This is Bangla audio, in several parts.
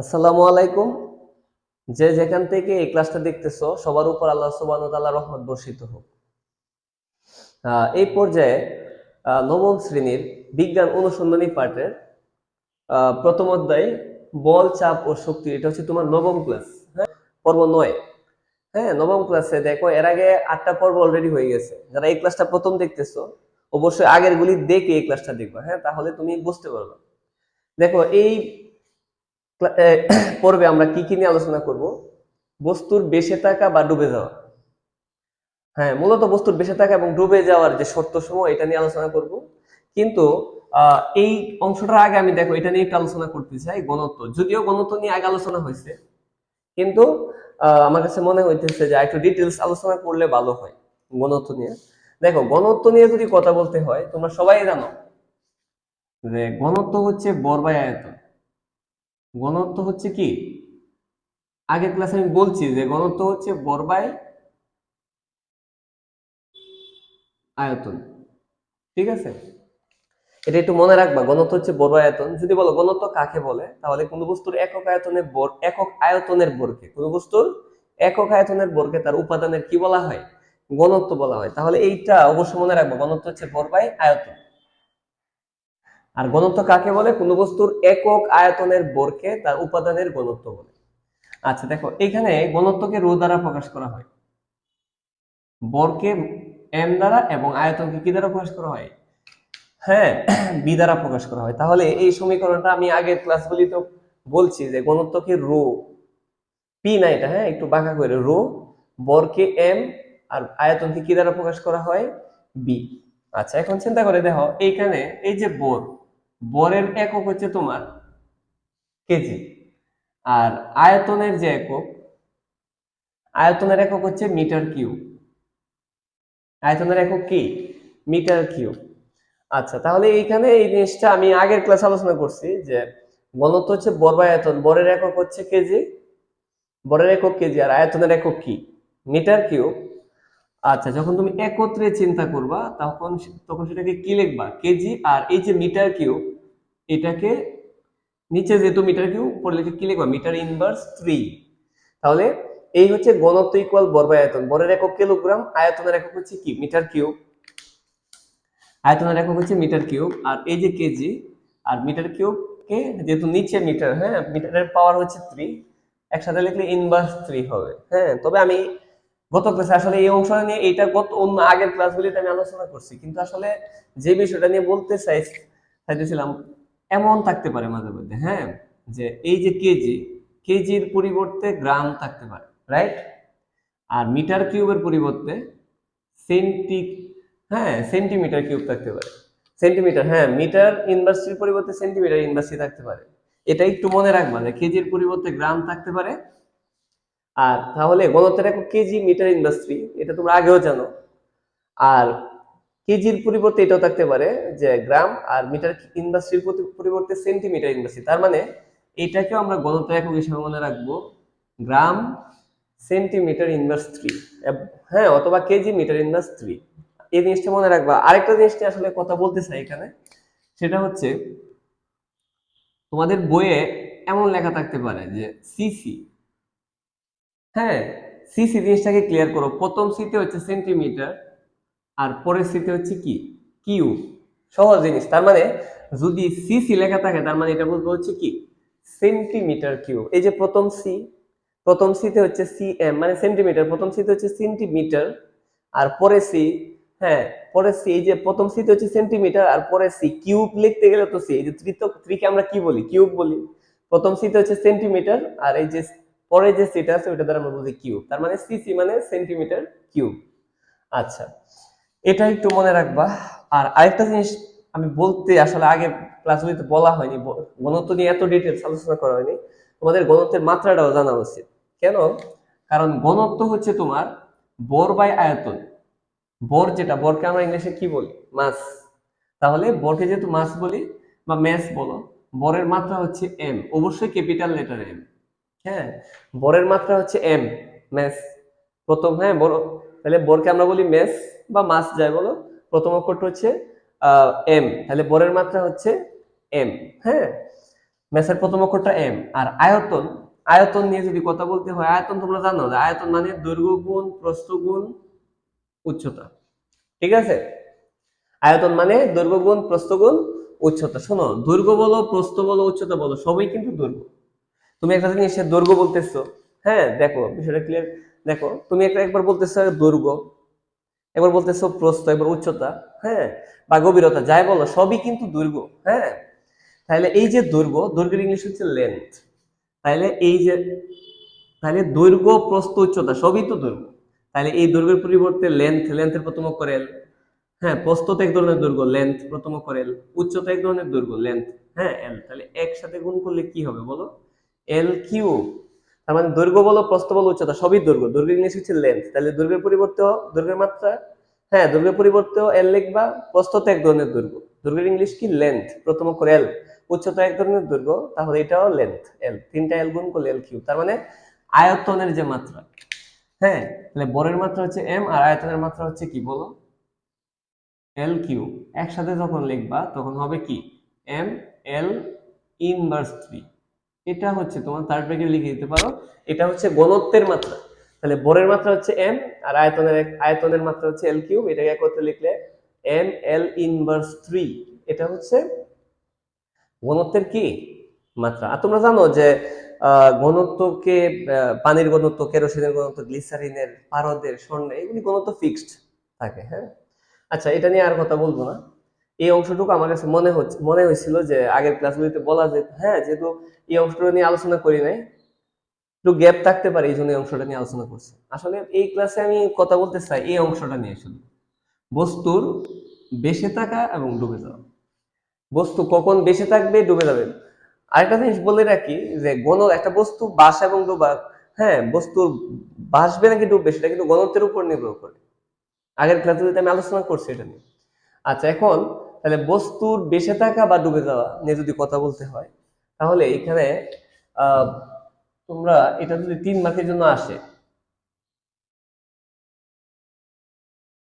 আসসালামু আলাইকুম। যে যেখান থেকে এই ক্লাসটা দেখতেছো, সবার উপর আল্লাহ ওয়া তাআলার রহমত বর্ষিত হোক। এই পর্যায়ে নবম শ্রেণির বিজ্ঞান অনুসন্ধানী পাঠের প্রথম অধ্যায়, বল, চাপ ও শক্তি। এটা হচ্ছে তোমার নবম ক্লাস হ্যাঁ? পর্ব নয়। হ্যাঁ নবম ক্লাসে দেখো, এর আগে আটটা পর্ব অলরেডি হয়ে গেছে। যারা এই ক্লাসটা প্রথম দেখতেছো, অবশ্যই আগের গুলি দেখে এই ক্লাসটা দেখবা হ্যাঁ? তাহলে তুমি বুঝতে পারবে। দেখো, এই পর্বে আমরা কি কি নিয়ে আলোচনা করব? বস্তুর বেঁচে থাকা বা ডুবে যাওয়া। হ্যাঁ মূলত বস্তুর বেঁচে থাকা এবং ডুবে যাওয়ার যে শর্ত সমূহ এটা নিয়ে আলোচনা করব। কিন্তু এই অংশটার আগে আমি দেখো, এটা নিয়ে একটু আলোচনা করতে চাই, গণত্ব। যদিও গণত্ব নিয়ে আগে আলোচনা হয়েছে, কিন্তু আমার কাছে মনে হইতেছে যে একটু ডিটেলস আলোচনা করলে ভালো হয়, গণত্ব নিয়ে। দেখো, গণত্ব নিয়ে যদি কথা বলতে হয়, তোমরা সবাই জানো যে গণত্ব হচ্ছে বর্বায় আয়তন। ঘনত্ব হচ্ছে কি? আগের ক্লাসে আমি বলছি যে ঘনত্ব হচ্ছে বর্বায় আয়তন। ঠিক আছে? এটা একটু মনে রাখবা ঘনত্ব হচ্ছে বড় আয়তন। যদি বলো ঘনত্ব কাকে বলে, তাহলে কোন বস্তুর একক আয়তনের বর, একক আয়তনের বর্গে কোন বস্তুর একক আয়তনের বর্গে তার উপাদানের কি বলা হয়? ঘনত্ব বলা হয়। তাহলে এইটা অবশ্যই মনে রাখবা ঘনত্ব হচ্ছে বর্বায় আয়তন। আর ঘনত্ব কাকে বলে? কোন বস্তুর একক আয়তনের বর্গে তার উপাদানের ঘনত্ব বলে। আচ্ছা দেখো, এখানে ঘনত্বকে রো দ্বারা প্রকাশ করা হয়। বরকে এম দ্বারা এবং আয়তনকে কি দ্বারা প্রকাশ করা হয়? হ্যাঁ বি দ্বারা প্রকাশ করা হয়। তাহলে এই সমীকরণটা আমি আগের ক্লাসগুলি তো বলছি যে ঘনত্বকে রো, পি না এটা হ্যাঁ একটু বাঁকা করে, রো, বরকে এম আর আয়তনকে কি দ্বারা প্রকাশ করা হয়? বি। আচ্ছা এখন চিন্তা করে দেখো, এইখানে এই যে বর বরের একক হচ্ছে তোমার কেজি। আর আয়তনের যে একক, আয়তনের একক হচ্ছে মিটার কিউ আয়তনের একক কি? মিটার কিউ আচ্ছা তাহলে এইখানে এই জিনিসটা আমি আগের ক্লাস আলোচনা করছি যে ঘনত্ব হচ্ছে বর বা আয়তন। বরের একক হচ্ছে কেজি, বরের একক কেজি, আর আয়তনের একক কি? Metre cube. আচ্ছা যখন তুমি একত্রে চিন্তা করবা, তখন তখন সেটাকে কি লিখবা? কেজি আর এই যে মিটার কিউব, এটাকে নিচে যেহেতু মিটার কিউ উপরে লিখে কি লিখবা? Metre inverse three. তাহলে এই হচ্ছে ঘনত্ব ইকুয়াল বর বা আয়তন। বরের একক কিলোগ্রাম, আয়তনের একক হচ্ছে কি? Metre cube. আয়তনের একক হচ্ছে মিটার কিউব। আর এই যে কেজি, আর মিটার কিউব কে যেহেতু নিচে মিটার হ্যাঁ মিটারের পাওয়ার হচ্ছে থ্রি একসাথে লিখলে ইনভার্স থ্রি হবে হ্যাঁ। তবে আমি গত ক্লাসে আসলে এই অংশটা নিয়ে এটা গত অন্য আগের ক্লাসগুলিতে আমি আলোচনা করছি। কিন্তু আসলে যে বিষয়টা নিয়ে বলতে চাই, চাইতেছিলাম, এমন থাকতে পারে মাঝে মধ্যে হ্যাঁ? যে এই যে কেজি কেজির পরিবর্তে গ্রাম থাকতে পারে রাইট আর মিটার কিউবের পরিবর্তে সেন্টি হ্যাঁ সেন্টিমিটার কিউব থাকতে পারে। সেন্টিমিটার হ্যাঁ মিটার ইনভার্সিটির পরিবর্তে সেন্টিমিটার ইনভার্সিটি থাকতে পারে। এটা একটু মনে রাখবা যে কেজির পরিবর্তে গ্রাম থাকতে পারে আর তাহলে গণতের একক কেজি মিটার ইন্ডাস্ট্রি এটা তোমরা আগেও জানো। আর কেজির পরিবর্তে এটাও থাকতে পারে যে গ্রাম আর মিটার ইন্ডাস্ট্রির পরিবর্তে সেন্টিমিটার ইন্ডাস্ট্রি তার মানে এটাকেও আমরা গণতের একক হিসেবে মনে রাখব। গ্রাম সেন্টিমিটার ইন্ডাস্ট্রি হ্যাঁ অথবা কেজি মিটার ইন্ডাস্ট্রি এই জিনিসটা মনে রাখবা। আরেকটা জিনিস নিয়ে আসলে কথা বলতে চাই এখানে, সেটা হচ্ছে তোমাদের বইয়ে এমন লেখা থাকতে পারে যে সিসি হ্যাঁ সিসি জিনিসটাকে ক্লিয়ার করো। প্রথম সিতে হচ্ছে সেন্টিমিটার আর পরের সিতে হচ্ছে কি? কিউ সহজ জিনিস। তার মানে যদি সিসি লেখা থাকে, তার মানে এটা বলব হচ্ছে কি? সেন্টিমিটার কিউ এই যে প্রথম সি প্রথম সিতে হচ্ছে সিএম মানে সেন্টিমিটার প্রথম সিতে হচ্ছে সেন্টিমিটার আর পরে সি হ্যাঁ পরে সি এই যে প্রথম সিতে হচ্ছে সেন্টিমিটার আর পরে সি কিউব লিখতে গেলে তো সি এই যে থ্রি তো থ্রিকে আমরা কি বলি? কিউব বলি। প্রথম সিতে হচ্ছে সেন্টিমিটার আর এই যে পরে যে সিটা আছে ওটা দ্বারা আমরা বুঝি কিউব তার মানে সিসি মানে সেন্টিমিটার কিউব আচ্ছা এটা একটু মনে রাখবা। আর আরেকটা জিনিস আমি বলতে আসলে আগে ক্লাসগুলিতে বলা হয়নি, ব- ঘনত্ব নিয়ে এত ডিটেলস আলোচনা করা হয়নি। তোমাদের ঘনত্বের মাত্রাটাও জানা উচিত। কেন? কারণ ঘনত্ব হচ্ছে তোমার বর বাই আয়তন। বর যেটা, বরকে আমরা ইংলিশে কি বলি? মাস। তাহলে বরকে যেহেতু মাস বলি বা ম্যাস বলো, বরের মাত্রা হচ্ছে এম অবশ্যই ক্যাপিটাল লেটার এম হ্যাঁ বরের মাত্রা হচ্ছে এম মেস প্রথম হ্যাঁ বড় তাহলে বরকে আমরা বলি মেস বা মাস যায় বলো, প্রথম অক্ষরটা হচ্ছে এম তাহলে বরের মাত্রা হচ্ছে এম হ্যাঁ? ম্যাসের প্রথম অক্ষরটা এম আর আয়তন আয়তন নিয়ে যদি কথা বলতে হয়, আয়তন তোমরা জানো যে আয়তন মানে দৈর্ঘ্য গুণ, প্রস্থ গুণ, উচ্চতা, ঠিক আছে? আয়তন মানে দৈর্ঘ্য গুণ, প্রস্থ গুণ, উচ্চতা, শোনো, দৈর্ঘ্য বলো, প্রস্থ বলো, উচ্চতা বলো, সবই কিন্তু দৈর্ঘ্য। তুমি একটা জিনিসের দৈর্ঘ্য বলতেছো হ্যাঁ দেখো, বিষয়টা ক্লিয়ার দেখো, তুমি একটা একবার বলতেছো দৈর্ঘ্য, একবার বলতেছো প্রস্থ, একবার উচ্চতা হ্যাঁ বা গভীরতা, যাই বলো, সবই কিন্তু দৈর্ঘ্য হ্যাঁ? তাহলে এই যে দৈর্ঘ্য, দৈর্ঘ্যের ইংলিশ হচ্ছে লেন্থ তাহলে এই যে, তাহলে দৈর্ঘ্য, প্রস্থ, উচ্চতা, সবই তো দৈর্ঘ্য, তাহলে এই দৈর্ঘ্যের পরিবর্তে লেন্থ লেন্থের প্রথম অক্ষর এল হ্যাঁ প্রস্থ তো এক ধরনের দৈর্ঘ্য লেন্থ প্রথম অক্ষর এল উচ্চতা এক ধরনের দৈর্ঘ্য লেন্থ হ্যাঁ এল তাহলে একসাথে গুণ করলে কি হবে বলো? এল কিউ, তার মানে দৈর্ঘ্য বলো, প্রস্থ বলো, উচ্চতা, সবই দৈর্ঘ্য। দৈর্ঘ্য ইংলিশ হচ্ছে লেন্থ তাহলে দৈর্ঘ্যের পরিবর্তে দৈর্ঘ্যের মাত্রা। হ্যাঁ দৈর্ঘ্যের পরিবর্তেও এল লিখবা, প্রস্থ তো এক ধরনের দৈর্ঘ্য। দৈর্ঘ্যের ইংলিশ কি? লেন্থ প্রথম অক্ষর এল উচ্চতা এক ধরনের দৈর্ঘ্য, তাহলে এটাও লেন্থ এল তিনটা এল গুণ করলে এল কিউ। তার মানে আয়তনের যে মাত্রা। হ্যাঁ তাহলে বরের মাত্রা হচ্ছে এম আর আয়তনের মাত্রা হচ্ছে কি বলো? L Q. একসাথে যখন লিখবা, তখন হবে কি? এম এল ইনভার্স থ্রি এটা হচ্ছে, তোমার থার্ড ব্র্যাকেট লিখে দিতে পারো, এটা হচ্ছে ঘনত্বের মাত্রা। তাহলে বরের মাত্রা হচ্ছে এম আর আয়তনের আয়তনের মাত্রা হচ্ছে এল কিউ এটাকে একত্রে লিখলে এম এল ইনভার্স থ্রি এটা হচ্ছে ঘনত্বের কি? মাত্রা। আর তোমরা জানো যে ঘনত্বকে পানির ঘনত্ব, কেরোসিনের ঘনত্ব, গ্লিসারিনের, পারদের, স্বর্ণের, এগুলি ঘনত্ব ফিক্সড থাকে হ্যাঁ? আচ্ছা এটা নিয়ে আর কথা বলব না। এই অংশটুকু আমার কাছে মনে হচ্ছে, মনে হয়েছিল যে আগের ক্লাসগুলিতে বলা যেত হ্যাঁ যেহেতু এই অংশটা নিয়ে আলোচনা করি নাই, একটু গ্যাপ থাকতে পারে, এই জন্য এই অংশটা নিয়ে আলোচনা করছি। আসলে এই ক্লাসে আমি কথা বলতে চাই এই অংশটা নিয়ে শুধু বস্তুর বেঁচে থাকা এবং ডুবে যাওয়া। বস্তু কখন বেঁচে থাকবে, ডুবে যাবে? আরেকটা জিনিস বলে রাখি যে গণ একটা বস্তু বাস এবং ডুবা হ্যাঁ বস্তুর বাসবে নাকি ডুববে, সেটা কিন্তু গণত্বের উপর নির্ভর করে। আগের ক্লাসগুলিতে আমি আলোচনা করছি এটা নিয়ে। আচ্ছা এখন তাহলে বস্তুর বেঁচে থাকা বা ডুবে যাওয়া নিয়ে যদি কথা বলতে হয়, তাহলে এখানে তোমরা এটা যদি তিন মার্কের জন্য আসে,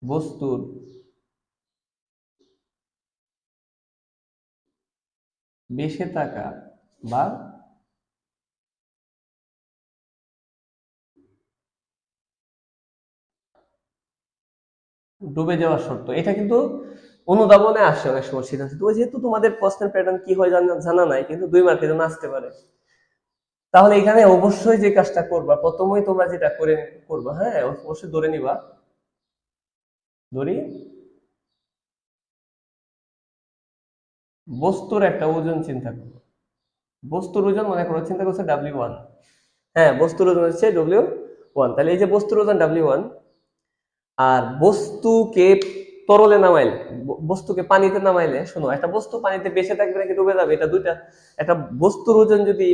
বস্তুর বেঁচে থাকা বা ডুবে যাওয়ার শর্ত। এটা কিন্তু অনুধাবনে আসে অনেক সময় সিদ্ধান্ত তো যেহেতু তোমাদের প্রশ্নের প্যাটার্ন কি হয় জানা নাই, কিন্তু দুই মার্কের জন্য আসতে পারে। তাহলে এখানে অবশ্যই যে কাজটা করবা, প্রথমেই তোমরা যেটা করে করবা হ্যাঁ অবশ্যই ধরে নিবা। ধরি। বস্তুর একটা ওজন চিন্তা করো। বস্তুর ওজন মনে করো, চিন্তা করছে ডাব্লিউ ওয়ান হ্যাঁ বস্তুর ওজন হচ্ছে ডব্লিউ ওয়ান তাহলে এই যে বস্তুর ওজন ডাব্লিউ ওয়ান আর বস্তুকে তরলে নামাইলে বস্তুকে পানিতে নামাইলে, শোনো, একটা বস্তু পানিতে বেঁচে থাকবে নাকি ডুবে যাবে, এটা দুইটা। একটা বস্তুর ওজন যদি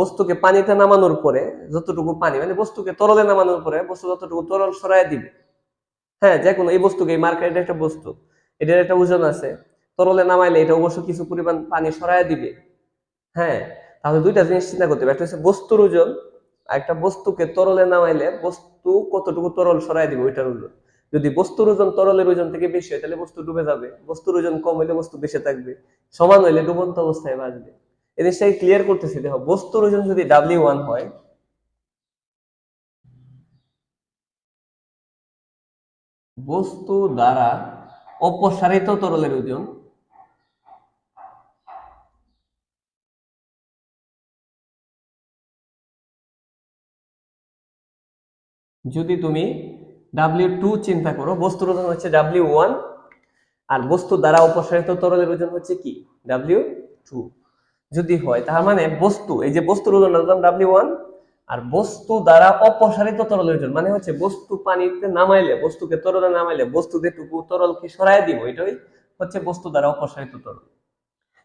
বস্তুকে পানিতে নামানোর পরে যতটুকু পানি মানে বস্তুকে তরলে নামানোর পরে বস্তু যতটুকু তরল সরায় দিবে হ্যাঁ যে কোনো, এই বস্তুকে, এই মার্কেটে একটা বস্তু, এটার একটা ওজন আছে, তরলে নামাইলে এটা অবশ্য কিছু পরিমাণ পানি সরায় দিবে হ্যাঁ তাহলে দুইটা জিনিস চিন্তা করতে হবে। একটা হচ্ছে বস্তুর ওজন, আর একটা বস্তুকে তরলে নামাইলে বস্তু কতটুকু তরল সরায় দিবে, ওইটার ওজন। যদি বস্তুর ওজন তরলের ওজন থেকে বেশি হয়, তাহলে বস্তু ডুবে যাবে। বস্তুর ওজন কম হইলে বস্তু বেঁচে থাকবে। সমান হইলে ডুবন্ত অবস্থায় বাঁচবে এই জিনিসটাকে ক্লিয়ার করতেছি, দেখো, বস্তুর ওজন যদি ডাব্লিউ ওয়ান হয়, বস্তু দ্বারা অপসারিত তরলের ওজন যদি তুমি ডাব্লিউ টু চিন্তা করো, বস্তুর ওজন হচ্ছে ডাব্লিউ ওয়ান আর বস্তু দ্বারা অপসারিত তরলের ওজন হচ্ছে কি? ডাব্লিউ টু যদি হয়, তার মানে বস্তু, এই যে বস্তুর ওজন ডাব্লিউ ওয়ান আর বস্তু দ্বারা অপসারিত তরলের ওজন মানে হচ্ছে বস্তু পানিতে নামাইলে, বস্তুকে তরলে নামাইলে, বস্তু যেটুকু তরলকে সরাই দিব, এটাই হচ্ছে বস্তু দ্বারা অপসারিত তরল।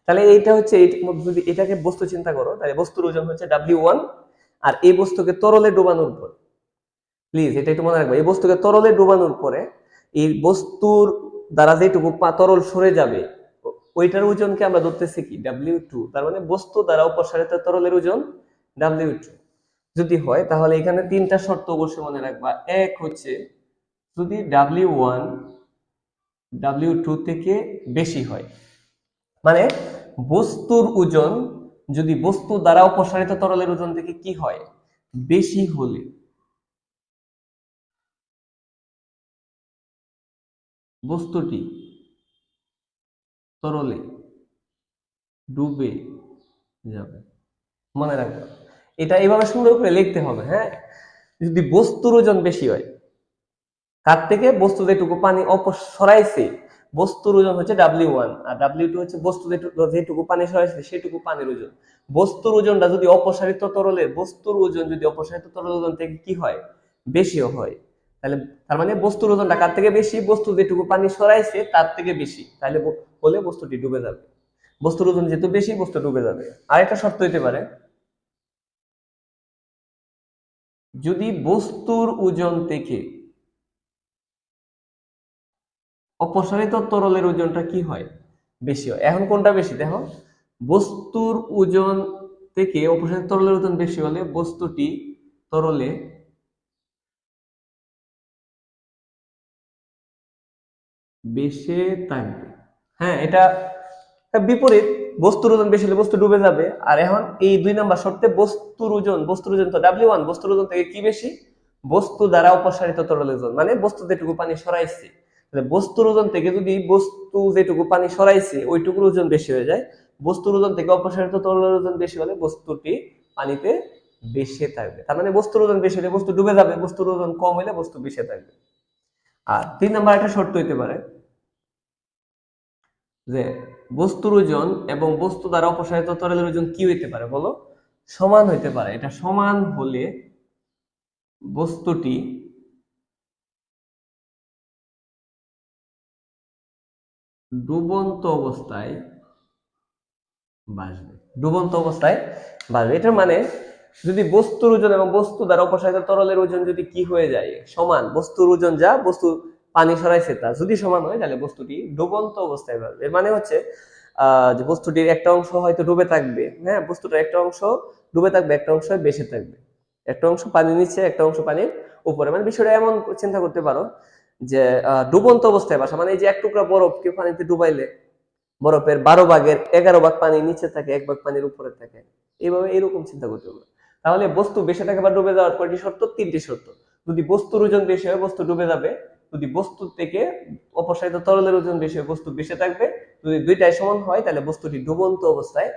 তাহলে এইটা হচ্ছে যদি এটাকে বস্তু চিন্তা করো, তাহলে বস্তুর ওজন হচ্ছে ডাব্লিউ ওয়ান আর এই বস্তুকে তরলে ডুবানোর পর প্লিজ এটা একটু মনে রাখবে। এই বস্তুকে তরলে ডুবানোর পরে এই বস্তুর দ্বারা যেটুকু তরল সরে যাবে, ওইটার ওজনকে আমরা ধরতেছি কি? ডাব্লিউ টু তার মানে বস্তু দ্বারা অপসারিত তরলের ওজন ডাব্লিউ টু যদি হয়, তাহলে এখানে তিনটা শর্ত অবশ্যই মনে রাখবা। এক হচ্ছে, যদি ডাব্লিউ ওয়ান ডাব্লিউ টু থেকে বেশি হয় মানে বস্তুর ওজন, যদি বস্তু দ্বারা অপসারিত তরলের ওজন থেকে কি হয়? বেশি হলে বস্তুটি তরলে ডুবে যাবে। মনে রাখবে। এটা এইভাবে সুন্দর করে লিখতে হবে হ্যাঁ? যদি বস্তুর ওজন বেশি হয়, তার থেকে বস্তু যেটুকু পানি অপসরাইছে বস্তুর ওজন হচ্ছে ডাব্লিউ ওয়ান আর ডাব্লিউ টু হচ্ছে বস্তু যেটুকু পানি সরাইছে, সেটুকু পানির ওজন। বস্তুর ওজনটা যদি অপসারিত তরলের বস্তুর ওজন যদি অপসারিত তরল ওজন থেকে কি হয়? বেশিও হয়। তাহলে তার মানে বস্তুর ওজনটা কার থেকে বেশি, বস্তু যেটুকু পানি সরাইছে তার থেকে বেশি। তাহলে হলে বস্তুটি ডুবে যাবে। বস্তুর ওজন যেহেতু বেশি, বস্তু ডুবে যাবে। আরেকটা শর্ত হইতে পারে, যদি বস্তুর ওজন থেকে অপসারিত তরলের ওজনটা কি হয়? বেশি হয়। এখন কোনটা বেশি? দেখো, বস্তুর ওজন থেকে অপসারিত তরলের ওজন বেশি হলে বস্তুটি তরলে বেশে থাকবে হ্যাঁ এটা বিপরীত, বস্তুর ওজন বেশি হলে বস্তু ডুবে যাবে। আর এখন এই দুই নাম্বার শর্তে বস্তুর ওজন বস্তুর ওজন তো ডাব্লিউ ওয়ান বস্তুর ওজন থেকে কি বেশি? বস্তু দ্বারা অপসারিত তরলের ওজন মানে বস্তু যেটুকু পানি সরাইছে। বস্তুর ওজন থেকে যদি বস্তু যেটুকু পানি সরাইছে, ওইটুকুর ওজন বেশি হয়ে যায়। বস্তুর ওজন থেকে অপসারিত তরলের ওজন বেশি হলে বস্তুটি পানিতে বেশি থাকবে। তার মানে বস্তুর ওজন বেশি হলে বস্তু ডুবে যাবে, বস্তুর ওজন কম হলে বস্তু বেশি থাকবে। আর তিন নাম্বার একটা শর্ত হইতে পারে যে বস্তুর ওজন এবং বস্তু দ্বারা অপসারিত তরলের ওজন কি হইতে পারে বলো? সমান হইতে পারে। এটা সমান হলে বস্তুটি ডুবন্ত অবস্থায় বাসবে ডুবন্ত অবস্থায় বাসবে এটার মানে যদি বস্তুর ওজন এবং বস্তু দ্বারা অপসারিত তরলের ওজন যদি কি হয়ে যায়? সমান। বস্তুর ওজন যা, বস্তু পানি সরাইছে তা। যদি সমান হয়, তাহলে বস্তুটি ডুবন্ত অবস্থায় বাসবে এর মানে হচ্ছে যে বস্তুটির একটা অংশ হয়তো ডুবে থাকবে। হ্যাঁ বস্তুটার একটা অংশ ডুবে থাকবে, একটা অংশ বেশি থাকবে। একটা অংশ পানির নিচে একটা অংশ পানির উপরে। মানে বিষয়টা এমন চিন্তা করতে পারো যে ডুবন্ত অবস্থায় বাসা। মানে এই যে এক টুকরা বরফ বরফকে পানিতে ডুবাইলে, বরফের বারো ভাগের এগারো ভাগ পানি নিচে থাকে, এক ভাগ পানির উপরে থাকে। এইভাবে এরকম চিন্তা করতে হবে তাহলে বস্তু বেশি থাকে বা ডুবে যাওয়ার কয়টি শর্ত তিনটি শর্ত। যদি বস্তুর ওজন বেশি হয়, বস্তু ডুবে যাবে। যদি বস্তু থেকে অপসারিত তরলের ওজন বেশি হয়, বস্তু বেশি থাকবে। যদি দুইটাই সমান হয়, তাহলে বস্তুটি ডুবন্ত অবস্থায়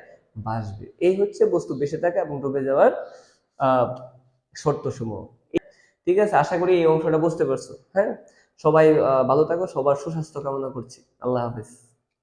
ভাসবে এই হচ্ছে বস্তু বেশি থাকা এবং ডুবে যাওয়ার শর্ত সমূহ ঠিক আছে? আশা করি এই অংশটা বুঝতে পারছ। হ্যাঁ? সবাই ভালো থাকো, সবার সুস্বাস্থ্য কামনা করছি। আল্লাহ হাফিজ।